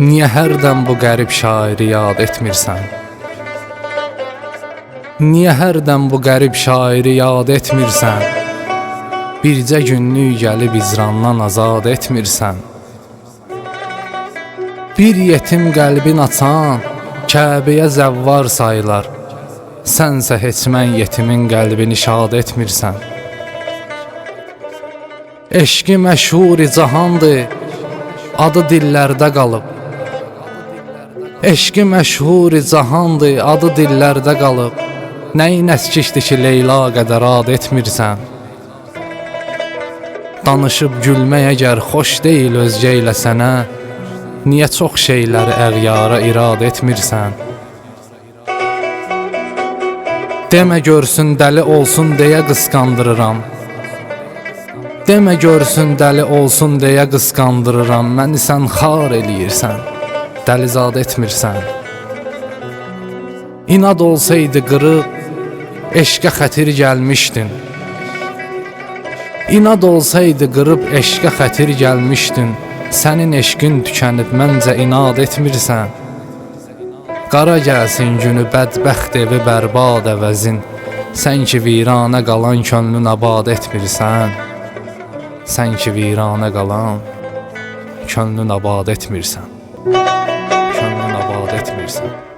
Niyə hərdən bu qərib şairi yad etmirsən? Niyə hərdən bu qərib şairi yad etmirsən? Bircə günlük gəlib izrandan azad etmirsən. Bir yetim qəlbin açan Kəbəyə zəvvar saylar. Sənsə heç mən yetimin qəlbini şad etmirsən. Eşqi məşhuri cahandır, adı dillərdə qalıb. Eşqi məşhuri cahandır, adı dillərdə qalıb. Nəyin əskikdir ki, Leyla qədər ad etmirsən? Danışıb gülmək əgər xoş deyil özgə ilə sənə, niyə çox şeyləri əğyara irad etmirsən? Demə görsün dəli olsun deyə qısqandırıram. Demə görsün dəli olsun deyə qısqandırıram. Məni sən xar eləyirsən. Dəlizad etmirsən. İnad olsaydı qırıb eşqə xətir gəlmişdin. İnad olsaydı qırıb eşqə xətir gəlmişdin. Sənin eşqin tükənib məncə inad etmirsən. Qara gəlsin günü bədbəxt evi bərbad əvəzin. Sən ki viranə qalan könlün abad etmirsən. Sən ki viranə qalan könlün abad etmirsən. Könlün abad etmirsən.